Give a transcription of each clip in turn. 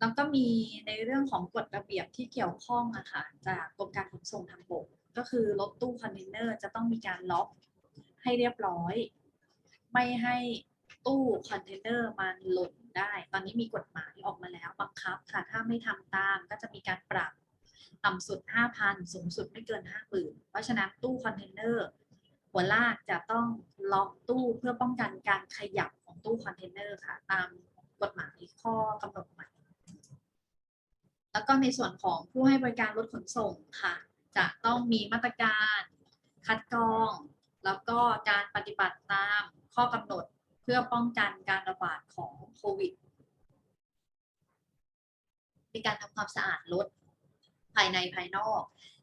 แล้วก็มีในเรื่องของกฎระเบียบที่เกี่ยวข้องอะค่ะจากกรมการขนส่งทางบก ก็คือรถตู้คอนเทนเนอร์จะต้องมีการล็อกให้เรียบร้อย ไม่ให้ตู้คอนเทนเนอร์มันหล่นได้ ตอนนี้มีกฎหมายออกมาแล้วบังคับค่ะ ถ้าไม่ทำตามก็จะมีการปรับต่ำสุด 5,000 สูงสุดไม่เกิน 50,000 เพราะฉะนั้นตู้คอนเทนเนอร์หัวลากจะต้องล็อกตู้เพื่อป้องกันการขยับของตู้คอนเทนเนอร์ค่ะ ตามกฎหมายข้อกำหนดใหม่ แล้วก็ในส่วนของผู้ให้บริการรถขนส่งค่ะ จะต้องมีมาตรการคัดกรอง แล้วก็การปฏิบัติตามข้อกำหนดเพื่อป้องกันการระบาดของโควิด มีการทำความสะอาดรถภายในภายนอก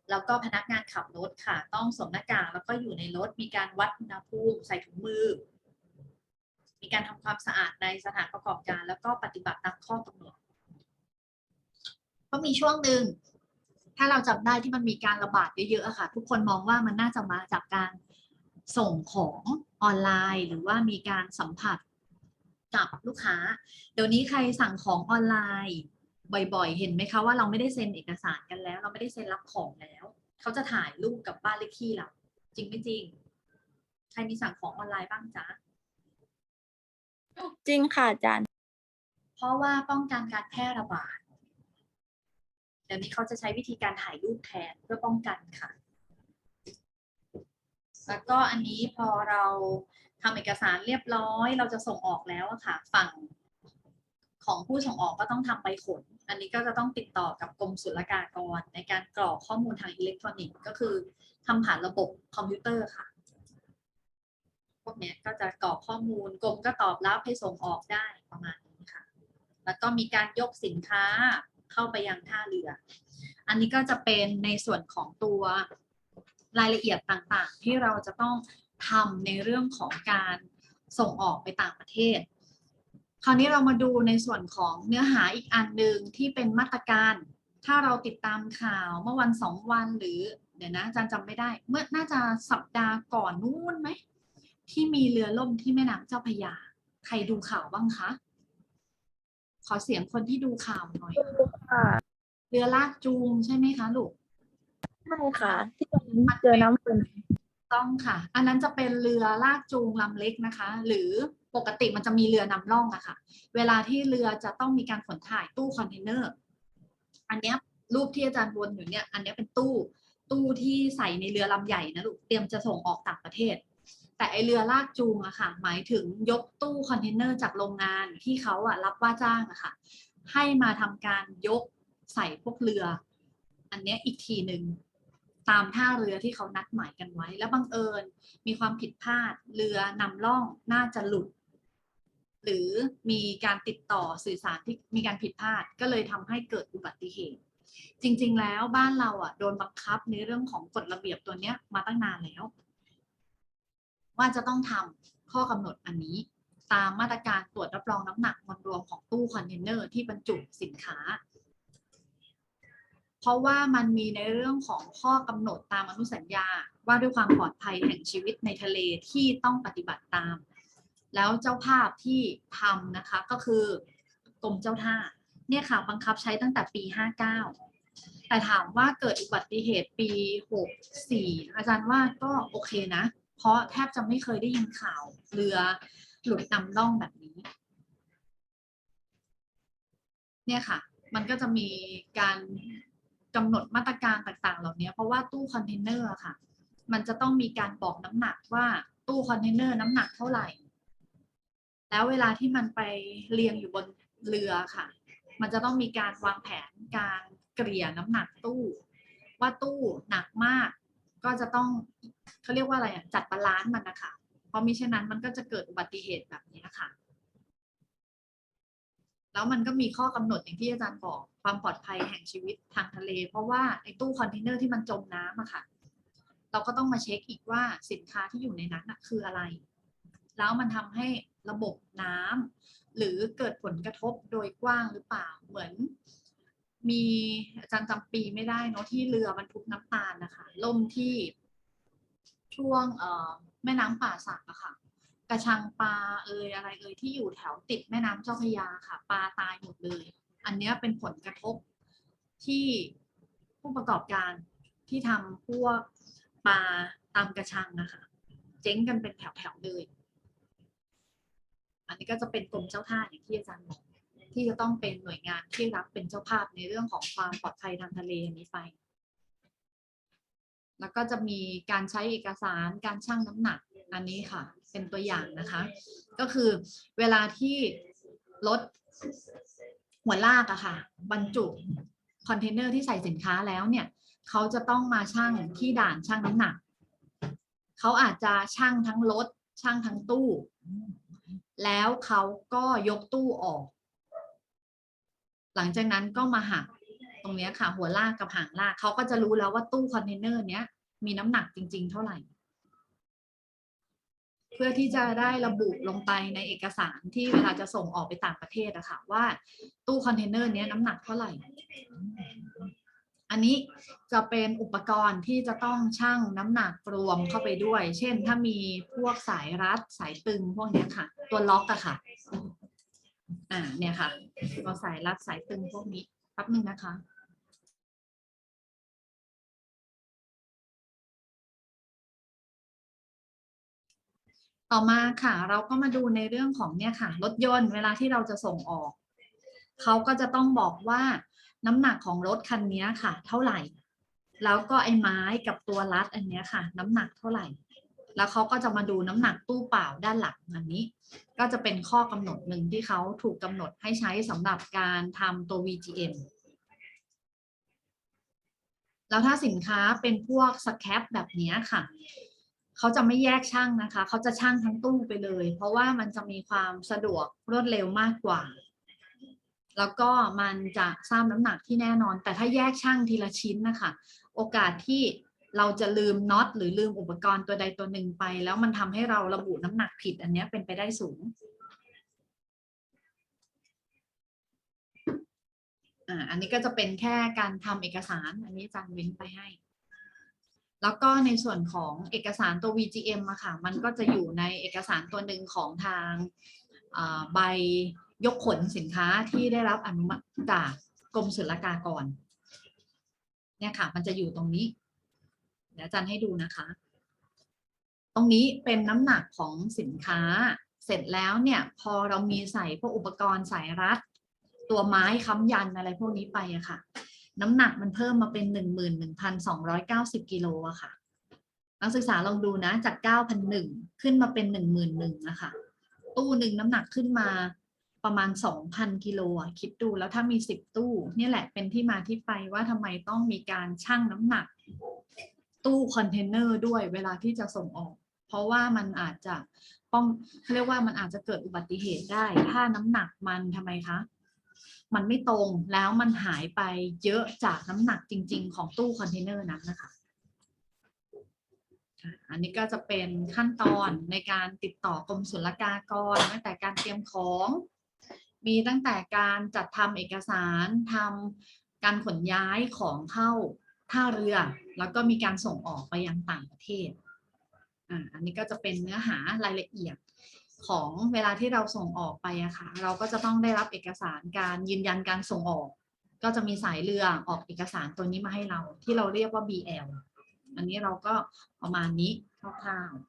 แล้วก็พนักงานขับรถค่ะ ต้องสวมหน้ากากแล้วก็อยู่ในรถ มีการวัดอุณหภูมิใส่ถุงมือ มีการทำความสะอาดในสถานประกอบการ แล้วก็ปฏิบัติตามข้อกำหนด ก็มีช่วงหนึ่งถ้าเราจำได้ที่มันมีการระบาดเยอะๆอะค่ะ ทุกคนมองว่ามันน่าจะมาจากการส่งของออนไลน์ หรือว่ามีการสัมผัสกับลูกค้า เดี๋ยวนี้ใครสั่งของออนไลน์ บ่อยๆ เห็นไหมคะว่าเราไม่ได้เซ็นเอกสารกันแล้ว เราไม่ได้เซ็นรับของแล้ว เขาจะถ่ายรูปกับบ้านเลขที่เราจริงไม่จริง ใครมีสั่งของออนไลน์บ้างจ๊ะจริงค่ะอาจารย์ เพราะว่าป้องกันการแพร่ระบาด เดี๋ยวนี้เขาจะใช้วิธีการถ่ายรูปแทนเพื่อป้องกันค่ะ แล้วก็อันนี้พอเราทำเอกสารเรียบร้อย เราจะส่งออกแล้วค่ะ ฝั่งของผู้ส่งออกก็ต้องทำใบขน อันนี้ก็จะต้องติดต่อกับกรมศุลกากร ในการกรอกข้อมูลทางอิเล็กทรอนิกส์ก็คือทำผ่านระบบคอมพิวเตอร์ค่ะ พวกนี้ก็จะกรอกข้อมูลกรมก็ตอบรับให้ส่งออกได้ประมาณนี้ค่ะ แล้วก็มีการยกสินค้า เข้าไปยังท่าเรือ อันนี้ก็จะเป็นในส่วนของตัวรายละเอียดต่างๆ ที่เราจะต้องทำในเรื่องของการส่งออกไปต่างประเทศ คราวนี้เรามาดูในส่วนของเนื้อหาอีกอันหนึ่งที่เป็นมาตรการ ถ้าเราติดตามข่าวเมื่อวันสองวันหรือ เดี๋ยวนะอาจารย์จำไม่ได้ เมื่อน่าจะสัปดาห์ก่อนนู้นไหมที่มีเรือล่มที่แม่น้ำเจ้าพระยา ใครดูข่าวบ้างคะ ขอเสียงคนที่ดูข่าวหน่อยค่ะเรือลากจูงใช่ไหมคะลูกใช่ค่ะ ที่ตอนนั้นเจอน้ำฝนต้องค่ะ อันนั้นจะเป็นเรือลากจูงลำเล็กนะคะ หรือปกติมันจะมีเรือนำร่องอะค่ะ เวลาที่เรือจะต้องมีการขนถ่ายตู้คอนเทนเนอร์ อันเนี้ยรูปที่อาจารย์วนอยู่เนี่ย อันเนี้ยเป็นตู้ ตู้ที่ใส่ในเรือลำใหญ่นะลูก เตรียมจะส่งออกต่างประเทศ แต่ไอเรือลากจูงอะค่ะ หมายถึงยกตู้คอนเทนเนอร์จากโรงงานที่เขาอะรับว่าจ้างอะค่ะ ให้มาทำการยกใส่พวกเรือ อันเนี้ยอีกทีหนึ่งตามท่าเรือที่เขานัดหมายกันไว้ แล้วบังเอิญมีความผิดพลาดเรือนำร่องน่าจะหลุด หรือมีการติดต่อสื่อสารที่มีการผิดพลาดก็เลยทำให้เกิดอุบัติเหตุ จริง ๆ แล้วบ้านเราอะโดนบังคับในเรื่องของกฎระเบียบตัวเนี้ยมาตั้งนานแล้ว ว่าจะต้องทำข้อกำหนดอันนี้ ตามมาตรการตรวจรับรองน้ำหนักมวลรวมของตู้คอนเทนเนอร์ที่บรรจุสินค้า เพราะว่ามันมีในเรื่องของข้อกำหนดตามอนุสัญญา ว่าด้วยความปลอดภัยแห่งชีวิตในทะเลที่ต้องปฏิบัติตาม แล้วเจ้าภาพที่ทำนะคะก็คือกรมเจ้าท่าเนี่ยค่ะบังคับใช้ตั้งแต่ปี 59 แต่ถามว่าเกิดอุบัติเหตุปี 64 อาจารย์ว่าก็โอเคนะ เพราะแทบจะไม่เคยได้ยินข่าวเรือหลุดนำร่องแบบนี้ เนี่ยค่ะ มันก็จะมีการกำหนดมาตรการต่างๆ เหล่านี้เพราะว่าตู้คอนเทนเนอร์ค่ะ มันจะต้องมีการบอกน้ำหนักว่าตู้คอนเทนเนอร์น้ำหนักเท่าไหร่ แล้วเวลาที่มันไปเรียงอยู่บนเรือค่ะ มันจะต้องมีการวางแผนการเกลี่ยน้ำหนักตู้ ว่าตู้หนักมาก ก็จะต้องเขาเรียกว่าอะไรอะจัดบาลานซ์มันนะคะเพราะมิฉะนั้นมันก็จะเกิดอุบัติเหตุแบบนี้ค่ะ แล้วมันก็มีข้อกำหนดอย่างที่อาจารย์บอกความปลอดภัยแห่งชีวิตทางทะเล เพราะว่าไอ้ตู้คอนเทนเนอร์ที่มันจมน้ำอะค่ะ เราก็ต้องมาเช็คอีกว่าสินค้าที่อยู่ในนั้นน่ะคืออะไร แล้วมันทำให้ระบบน้ำหรือเกิดผลกระทบโดยกว้างหรือเปล่าเหมือน มีอาจารย์จำปีไม่ได้เนาะที่เรือบรรทุกน้ำตาลนะคะ ล่มที่ช่วงเแม่น้ำป่าสักอะค่ะ กระชังปลาเอยอะไรเอยที่อยู่แถวติดแม่น้ำเจ้าพระยาค่ะ ปลาตายหมดเลย อันเนี้ยเป็นผลกระทบที่ผู้ประกอบการที่ทำพวกปลาตามกระชังนะคะ เจ๊งกันเป็นแถวๆเลย อันนี้ก็จะเป็นกรมเจ้าท่าอย่างที่อาจารย์บอก ที่จะต้องเป็นหน่วยงานที่รับเป็นเจ้าภาพในเรื่องของความปลอดภัยทางทะเลอันนี้ไป แล้วก็จะมีการใช้เอกสารการชั่งน้ำหนักอันนี้ค่ะ เป็นตัวอย่างนะคะ ก็คือเวลาที่รถหัวลากอะค่ะ บรรจุคอนเทนเนอร์ที่ใส่สินค้าแล้วเนี่ยเขาจะต้องมาชั่งที่ด่านชั่งน้ำหนักเขาอาจจะชั่งทั้งรถชั่งทั้งตู้ แล้วเขาก็ยกตู้ออก หลังจากนั้นก็มาหักตรงนี้ค่ะ หัวลากกับหางลากเขาก็จะรู้แล้วว่าตู้คอนเทนเนอร์เนี้ยมีน้ำหนักจริง ๆ เท่าไหร่ เพื่อที่จะได้ระบุลงไปในเอกสารที่เวลาจะส่งออกไปต่างประเทศอะค่ะว่าตู้คอนเทนเนอร์เนี้ยน้ำหนักเท่าไหร่ อันนี้จะเป็นอุปกรณ์ที่จะต้องชั่งน้ำหนักรวมเข้าไปด้วย เช่น ถ้ามีพวกสายรัดสายตึงพวกนี้ค่ะ ตัวล็อกอะค่ะ อ่าเนี่ยค่ะตัวสายรัดสายตึงพวกนี้แป๊บหนึ่งนะคะต่อมาค่ะ เราก็มาดูในเรื่องของเนี่ยค่ะ รถยนต์เวลาที่เราจะส่งออก เขาก็จะต้องบอกว่าน้ำหนักของรถคันนี้ค่ะ เท่าไหร่ แล้วก็ไอ้ไม้กับตัวรัดอันเนี้ยค่ะ น้ำหนักเท่าไหร่ แล้วเขาก็จะมาดูน้ำหนักตู้เปล่าด้านหลังอันนี้ ก็จะเป็นข้อกำหนดหนึ่งที่เขาถูกกำหนดให้ใช้สำหรับการทำตัว VGM แล้วถ้าสินค้าเป็นพวกสแคปแบบนี้ค่ะ เขาจะไม่แยกช่างนะคะ เขาจะช่างทั้งตู้ไปเลย เพราะว่ามันจะมีความสะดวกรวดเร็วมากกว่า แล้วก็มันจะทราบน้ำหนักที่แน่นอน แต่ถ้าแยกช่างทีละชิ้นนะคะ โอกาสที่ เราจะลืมน็อตหรือลืมอุปกรณ์ตัวใดตัวหนึ่งไป แล้วมันทำให้เราระบุน้ำหนักผิดอันนี้เป็นไปได้สูงอันนี้ก็จะเป็นแค่การทำเอกสาร อันนี้อาจารย์เว้นไปให้ แล้วก็ในส่วนของเอกสารตัว VGM อะค่ะ มันก็จะอยู่ในเอกสารตัวหนึ่งของทางใบยกขนสินค้าที่ได้รับอนุมัติจากกรมศุลกากร เนี่ยค่ะ มันจะอยู่ตรงนี้ เดี๋ยวอาจารย์ให้ดูนะคะ ตรงนี้เป็นน้ำหนักของสินค้า เสร็จแล้วเนี่ยพอเรามีใส่พวกอุปกรณ์สายรัด ตัวไม้ค้ำยันอะไรพวกนี้ไปอะค่ะ น้ำหนักมันเพิ่มมาเป็นหนึ่งหมื่นหนึ่งพันสองร้อยเก้าสิบกิโลอะค่ะ นักศึกษาลองดูนะจากเก้าพันหนึ่งขึ้นมาเป็นหนึ่งหมื่นหนึ่งะคะ ตู้หนึ่งน้ำหนักขึ้นมาประมาณสองพันกิโลอะคิดดูแล้วถ้ามีสิบตู้ นี่แหละเป็นที่มาที่ไปว่าทำไมต้องมีการชั่งน้ำหนัก ตู้คอนเทนเนอร์ด้วยเวลาที่จะส่งออก เพราะว่ามันอาจจะป้องเขาเรียกว่ามันอาจจะเกิดอุบัติเหตุได้ ถ้าน้ำหนักมันทำไมคะ มันไม่ตรงแล้วมันหายไปเยอะจากน้ำหนักจริง ๆ ของตู้คอนเทนเนอร์นั้นนะคะอันนี้ก็จะเป็นขั้นตอนในการติดต่อกรมศุลกากรตั้งแต่การเตรียมของ มีตั้งแต่การจัดทำเอกสารทำการขนย้ายของเข้าท่าเรือ แล้วก็มีการส่งออกไปยังต่างประเทศอ่าอันนี้ก็จะเป็นเนื้อหารายละเอียดของเวลาที่เราส่งออกไปอะค่ะ เราก็จะต้องได้รับเอกสารการยืนยันการส่งออก ก็จะมีสายเรือออกเอกสารตัวนี้มาให้เราที่เราเรียกว่า BL อันนี้เราก็ประมาณนี้คร่าว